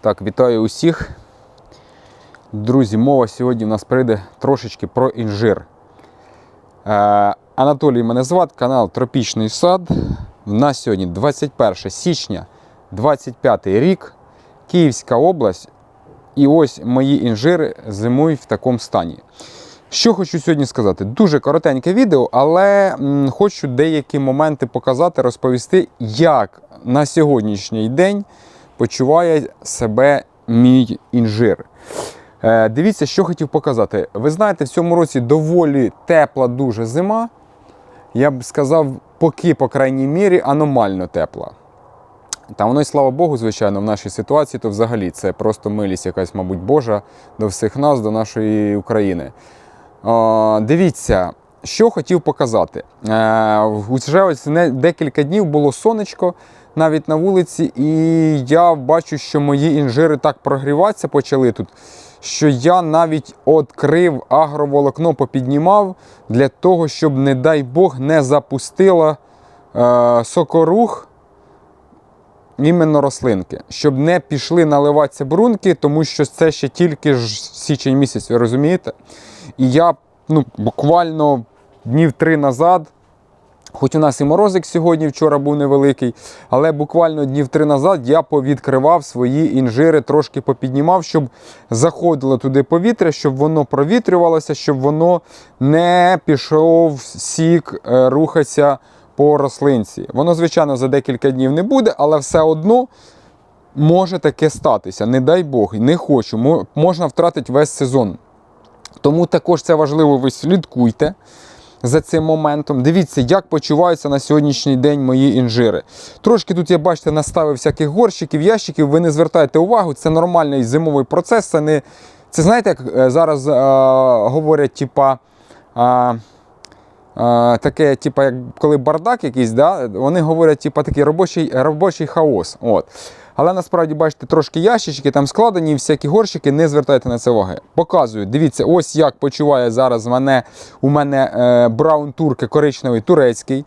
Так, вітаю усіх. Друзі, мова сьогодні в нас прийде трошечки про інжир. Е, Анатолій мене звати, канал Тропічний сад. У нас сьогодні 21 січня 25 рік, Київська область. І ось мої інжири зимують в такому стані. Що хочу сьогодні сказати? Дуже коротеньке відео, але хочу деякі моменти показати, розповісти, як на сьогоднішній день почуває себе мій інжир. Е, дивіться, що хотів показати. Ви знаєте, в цьому році доволі тепла дуже зима. Я б сказав, поки, по крайній мірі, аномально тепла. Та воно й слава Богу, звичайно, в нашій ситуації, то взагалі це просто милість якась, мабуть, Божа до всіх нас, до нашої України. О, дивіться, що хотів показати. Е, вже ось декілька днів було сонечко навіть на вулиці, і я бачу, що мої інжири так прогріватися почали тут, що я навіть відкрив агроволокно, попіднімав для того, щоб, не дай Бог, не запустила е, сокорух іменно рослинки, щоб не пішли наливатися брунки, тому що це ще тільки ж січень місяць, ви розумієте? І я ну, буквально днів три назад. Хоч у нас і морозик сьогодні вчора був невеликий, але буквально днів три назад я повідкривав свої інжири, трошки попіднімав, щоб заходило туди повітря, щоб воно провітрювалося, щоб воно не пішов сік е, рухатися по рослинці. Воно, звичайно, за декілька днів не буде, але все одно може таке статися. Не дай Бог, не хочу. Можна втратити весь сезон. Тому також це важливо, ви слідкуйте за цим моментом. Дивіться, як почуваються на сьогоднішній день мої інжири. Трошки тут я бачите, наставив всяких горщиків, ящиків. Ви не звертайте увагу, це нормальний зимовий процес. Це не це знаєте, як е, зараз е, говорять, типа. Е, таке, типа, як коли бардак якийсь, да, вони говорять, типа, такий робочий, робочий хаос. От. Але насправді, бачите, трошки ящички там складені, всякі горщики, не звертайте на це уваги. Показую, дивіться, ось як почуває зараз мене, у мене е, браун турки коричневий турецький.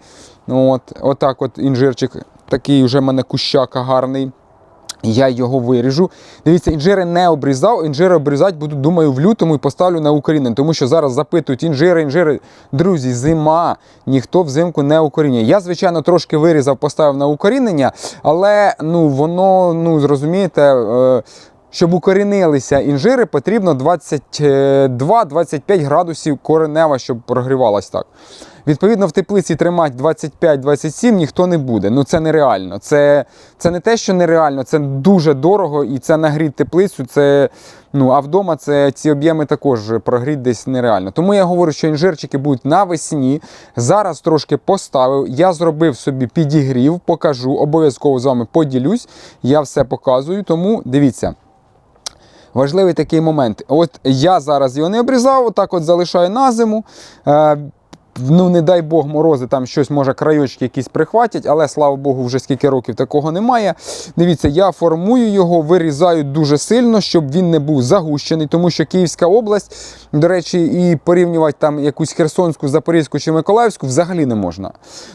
От, Отак от інжирчик, такий вже в мене кущака гарний. Я його виріжу. Дивіться, інжири не обрізав. Інжири обрізати буду, думаю, в лютому і поставлю на укорінення. Тому що зараз запитують інжири, інжири. Друзі, зима, ніхто взимку не укорінює. Я, звичайно, трошки вирізав, поставив на укорінення, але ну, воно, ну, зрозумієте. Е, щоб укорінилися інжири, потрібно 22-25 градусів коренева, щоб прогрівалась так. Відповідно, в теплиці тримати 25-27 ніхто не буде. Ну це нереально. Це, це не те, що нереально, це дуже дорого і це нагріти теплицю. Це, ну, а вдома це ці об'єми також прогріти десь нереально. Тому я говорю, що інжирчики будуть навесні. Зараз трошки поставив. Я зробив собі підігрів, покажу, обов'язково з вами поділюсь. Я все показую, тому дивіться. Важливий такий момент. От я зараз його не обрізав, отак от залишаю на зиму. Ну, не дай Бог, морози, там щось, може, крайочки якісь прихватять, але слава Богу, вже скільки років такого немає. Дивіться, я формую його, вирізаю дуже сильно, щоб він не був загущений, тому що Київська область, до речі, і порівнювати там якусь Херсонську, Запорізьку чи Миколаївську взагалі не можна.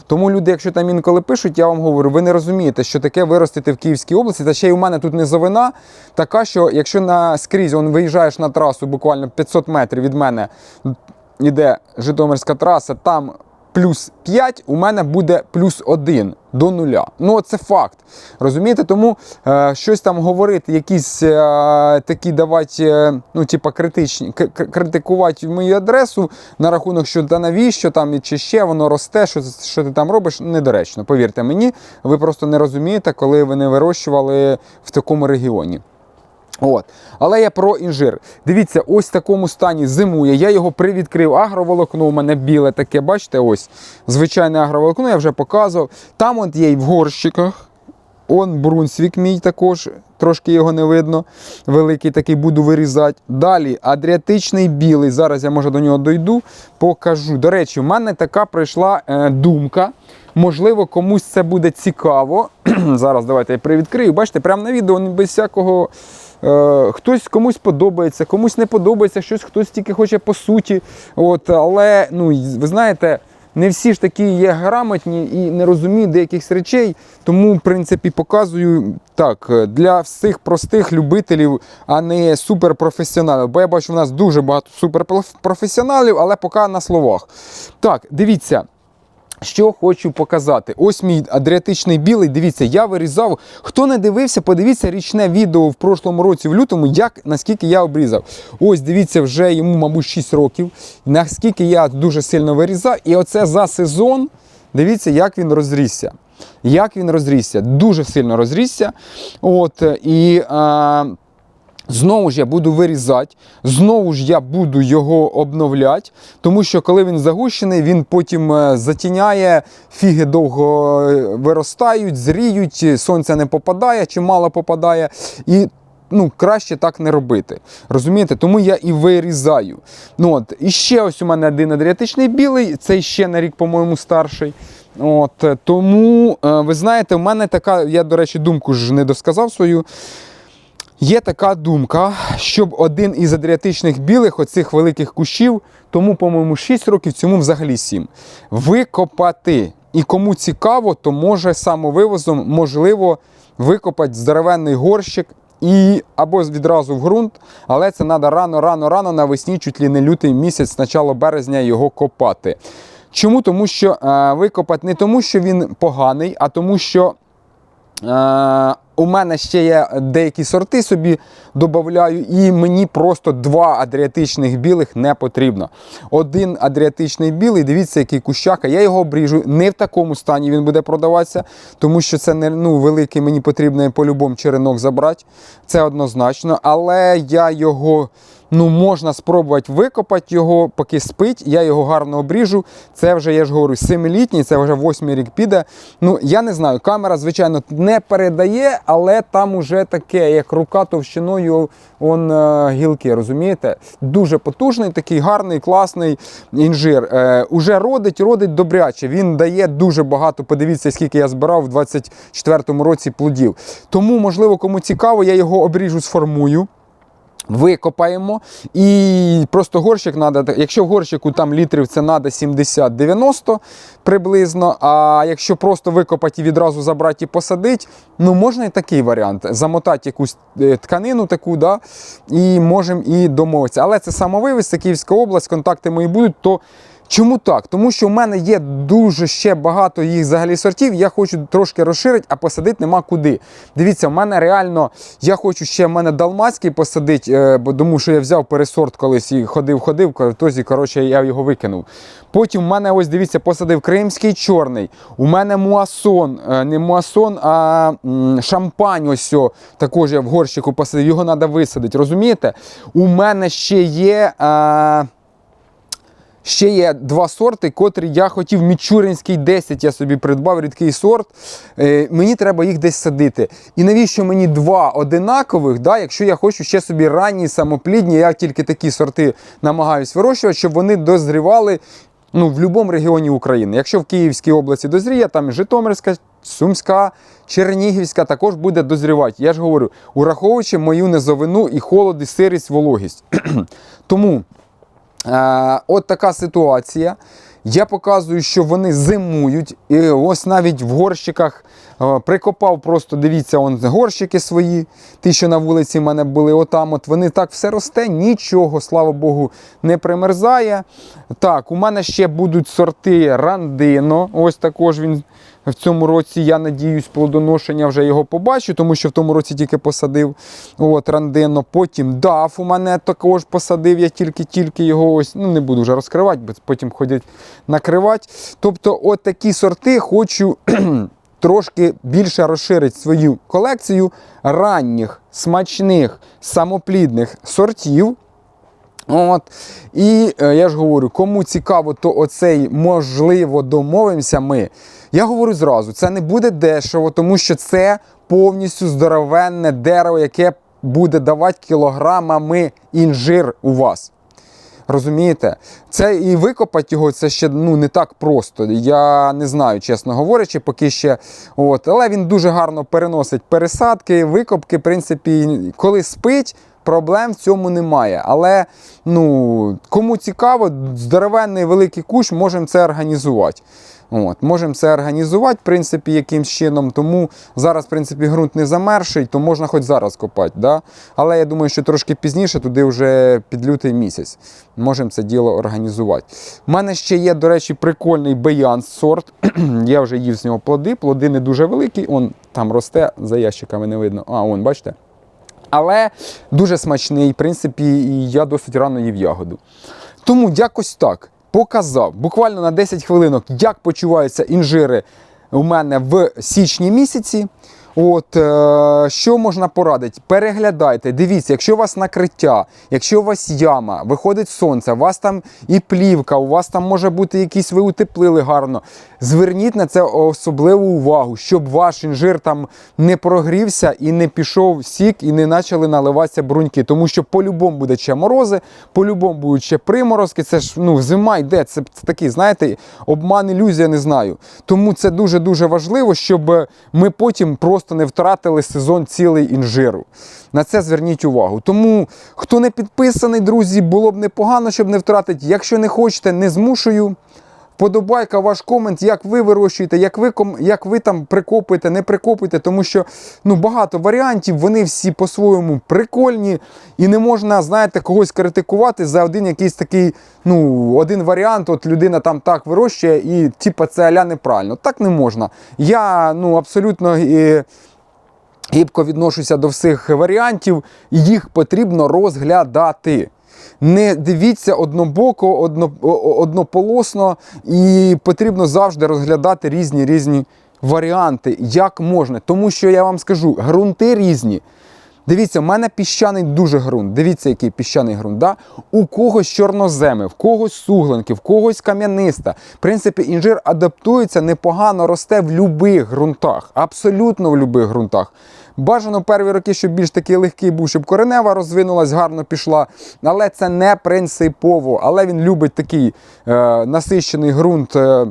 Тому люди, якщо там інколи пишуть, я вам говорю, ви не розумієте, що таке виростити в Київській області. Та ще й у мене тут низовина така, що якщо на скрізь он, виїжджаєш на трасу буквально 500 метрів від мене іде Житомирська траса, там плюс 5, у мене буде плюс 1 до нуля. Ну, це факт. Розумієте? Тому е, щось там говорити, якісь е, такі давати, е, ну, типа, критичні, критикувати мою адресу на рахунок, що та навіщо там чи ще воно росте, що, що ти там робиш, недоречно. Повірте мені, ви просто не розумієте, коли ви не вирощували в такому регіоні. От. Але я про інжир. Дивіться, ось в такому стані зимує. Я його привідкрив. Агроволокно у мене біле таке, бачите, ось звичайне агроволокно, я вже показував. Там от є і в горщиках. Он Брунсвік мій також, трошки його не видно. Великий такий буду вирізати. Далі адріатичний білий. Зараз я може до нього дойду, покажу. До речі, в мене така прийшла е, думка. Можливо, комусь це буде цікаво. Зараз давайте я привідкрию. Бачите, прямо на відео без всякого. Е, хтось комусь подобається, комусь не подобається, щось хтось тільки хоче по суті. От, але ну, ви знаєте, не всі ж такі є грамотні і не розуміють деяких речей. Тому, в принципі, показую так е, для всіх простих любителів, а не суперпрофесіоналів. Бо я бачу, в нас дуже багато суперпрофесіоналів, але поки на словах. Так, дивіться. Що хочу показати. Ось мій адріатичний білий. Дивіться, я вирізав. Хто не дивився, подивіться річне відео в прошлому році, в лютому, як наскільки я обрізав. Ось дивіться, вже йому, мабуть, 6 років. Наскільки я дуже сильно вирізав. І оце за сезон. Дивіться, як він розрісся. Як він розрісся. Дуже сильно розрісся. От, і. А, Знову ж я буду вирізати, знову ж я буду його обновляти, тому що коли він загущений, він потім е, затіняє, фіги довго е, виростають, зріють, сонце не попадає чи мало попадає. І ну, краще так не робити. Розумієте? Тому я і вирізаю. Ну, от. І ще ось у мене один адріатичний білий, цей ще на рік, по-моєму, старший. От, е, Тому, е, ви знаєте, в мене така, я, до речі, думку ж не досказав свою. Є така думка, щоб один із адріатичних білих, оцих великих кущів, тому, по-моєму, 6 років, цьому взагалі 7, викопати. І кому цікаво, то може самовивозом можливо викопати здоровенний горщик і або відразу в ґрунт, але це треба рано, рано, рано навесні, чуть ли не лютий місяць, начало березня його копати. Чому? Тому що е, викопати не тому, що він поганий, а тому, що. Е, у мене ще є деякі сорти собі додаю, і мені просто два адріатичних білих не потрібно. Один адріатичний білий, дивіться, який кущака. Я його обріжу. Не в такому стані він буде продаватися, тому що це не ну, великий, мені потрібно по-любому черенок забрати. Це однозначно. Але я його. Ну, можна спробувати викопати його, поки спить. Я його гарно обріжу. Це вже, я ж говорю, 7-літній, це вже 8 рік піде. Ну, я не знаю, камера, звичайно, не передає, але там уже таке, як рука товщиною он, е, гілки, розумієте? Дуже потужний, такий гарний, класний інжир. Е, Уже родить, родить добряче. Він дає дуже багато. Подивіться, скільки я збирав в 24-му році плодів. Тому, можливо, кому цікаво, я його обріжу, сформую. Викопаємо і просто горщик треба, якщо в горщику там літрів це треба 70-90 приблизно. А якщо просто викопати і відразу забрати і посадити, ну можна і такий варіант. Замотати якусь е, тканину таку, да, і можемо і домовитися. Але це самовивіз, Київська область, контакти мої будуть, то Чому так? Тому що в мене є дуже ще багато їх взагалі сортів. Я хочу трошки розширити, а посадити нема куди. Дивіться, в мене реально, я хочу ще в мене далмацький посадити, е, бо тому що я взяв пересорт колись і ходив-ходив, в тозі, коротше, я його викинув. Потім в мене ось дивіться, посадив кримський чорний. У мене муасон, е, не муасон, а шампань. Ось о, також я в горщику посадив, його треба висадити. Розумієте? У мене ще є. А... Ще є два сорти, котрі я хотів. Мічуринський 10 я собі придбав рідкий сорт. Е, мені треба їх десь садити. І навіщо мені два одинакових, да, якщо я хочу ще собі ранні, самоплідні, я тільки такі сорти намагаюсь вирощувати, щоб вони дозрівали ну, в будь-якому регіоні України. Якщо в Київській області дозріє, там Житомирська, Сумська, Чернігівська також буде дозрівати. Я ж говорю, ураховуючи мою низовину і холод, і сирість, вологість. Тому. Е, от така ситуація. Я показую, що вони зимують. І ось навіть в горщиках е, прикопав, просто дивіться, он горщики свої, ті, що на вулиці в мене були, отам. от Вони так все росте, нічого, слава Богу, не примерзає. Так, у мене ще будуть сорти рандино. Ось також він в цьому році, я надіюсь, плодоношення вже його побачу, тому що в тому році тільки посадив от, рандино. Потім дав у мене також посадив, я тільки-тільки його ось, ну не буду вже розкривати, бо потім ходять накривати. Тобто, от такі сорти хочу. Трошки більше розширити свою колекцію ранніх, смачних, самоплідних сортів. От. І е, я ж говорю, кому цікаво, то оцей можливо домовимося ми. Я говорю зразу, це не буде дешево, тому що це повністю здоровенне дерево, яке буде давати кілограмами інжир у вас. Розумієте? Це і викопати його це ще ну, не так просто. Я не знаю, чесно говорячи, поки ще. От. Але він дуже гарно переносить пересадки, викопки. В принципі, коли спить, проблем в цьому немає. Але ну, кому цікаво, здоровенний великий кущ, можемо це організувати. От, Можемо це організувати, в принципі, якимсь чином. Тому зараз, в принципі, ґрунт не замерший, то можна хоч зараз копати. Да? Але я думаю, що трошки пізніше, туди вже під лютий місяць. Можемо це діло організувати. У мене ще є, до речі, прикольний беянс сорт. я вже їв з нього плоди. Плоди не дуже великі. Он там росте, за ящиками не видно. А, он, бачите? Але дуже смачний, в принципі, і я досить рано їв ягоду. Тому якось так показав буквально на 10 хвилинок, як почуваються інжири у мене в січні місяці. От е, що можна порадити? Переглядайте, дивіться, якщо у вас накриття, якщо у вас яма, виходить сонце, у вас там і плівка, у вас там може бути якісь, ви утеплили гарно. Зверніть на це особливу увагу, щоб ваш інжир там не прогрівся і не пішов сік, і не почали наливатися бруньки. Тому що по-любому буде ще морози, по-любому будуть ще приморозки. Це ж ну, зима йде. Це, це такий, знаєте, обман ілюзія, не знаю. Тому це дуже-дуже важливо, щоб ми потім просто не втратили сезон цілий інжиру. На це зверніть увагу. Тому, хто не підписаний, друзі, було б непогано, щоб не втратити. Якщо не хочете, не змушую. Подобайка, ваш комент, як ви вирощуєте, як ви як ви там прикопуєте, не прикопуєте, тому що ну, багато варіантів, вони всі по-своєму прикольні, і не можна, знаєте, когось критикувати за один якийсь такий, ну, один варіант, от людина там так вирощує, і типа це аля неправильно. Так не можна. Я ну, абсолютно. е, гібко відношуся до всіх варіантів, їх потрібно розглядати. Не дивіться однобоко, одно, однополосно, і потрібно завжди розглядати різні різні варіанти, як можна. Тому що я вам скажу, ґрунти різні. Дивіться, в мене піщаний дуже ґрунт. Дивіться, який піщаний ґрунт. Да? У когось чорноземи, в когось суглинки, в когось кам'яниста. В принципі, інжир адаптується, непогано росте в будь-яких ґрунтах. Абсолютно в будь-яких ґрунтах. Бажано перві роки, щоб більш такий легкий був, щоб коренева розвинулась, гарно пішла. Але це не принципово. Але він любить такий е, насищений ґрунт. Е,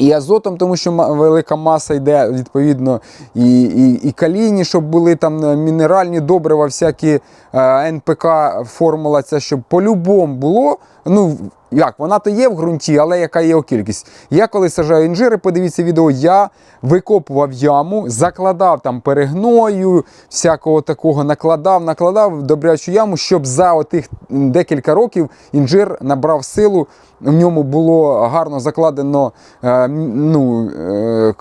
і азотом, тому що велика маса йде, відповідно, і, і, і калійні, щоб були там е, мінеральні добрива, всякі е, НПК формула, ця, щоб по-любому було. Ну, як, вона то є в ґрунті, але яка є його кількість. Я коли сажаю інжири, подивіться відео, я викопував яму, закладав там перегною, всякого такого накладав, накладав добрячу яму, щоб за отих декілька років інжир набрав силу, в ньому було гарно закладено е, ну, е,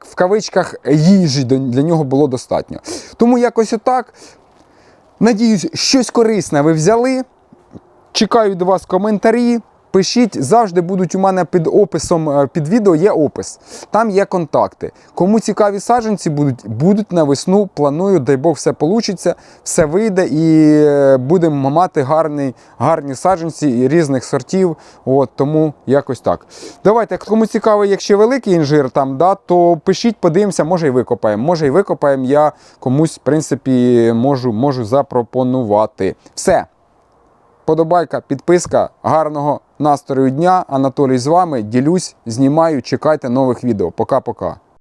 в кавичках їжі для нього було достатньо. Тому якось отак. Надіюсь, щось корисне ви взяли. Чекаю до вас коментарі. Пишіть, завжди будуть у мене під описом е, під відео є опис. Там є контакти. Кому цікаві саджанці будуть, будуть на весну. Планую, дай Бог, все вийде, все вийде і е, будемо мати гарний, гарні саджанці і різних сортів. От, тому якось так. Давайте, кому цікаво, якщо великий інжир там, да, то пишіть, подивимося, може і викопаємо. Може і викопаємо, я комусь, в принципі, можу, можу запропонувати. Все. Подобайка, підписка, гарного настрою дня. Анатолій з вами. Ділюсь, знімаю, чекайте нових відео. Пока-пока.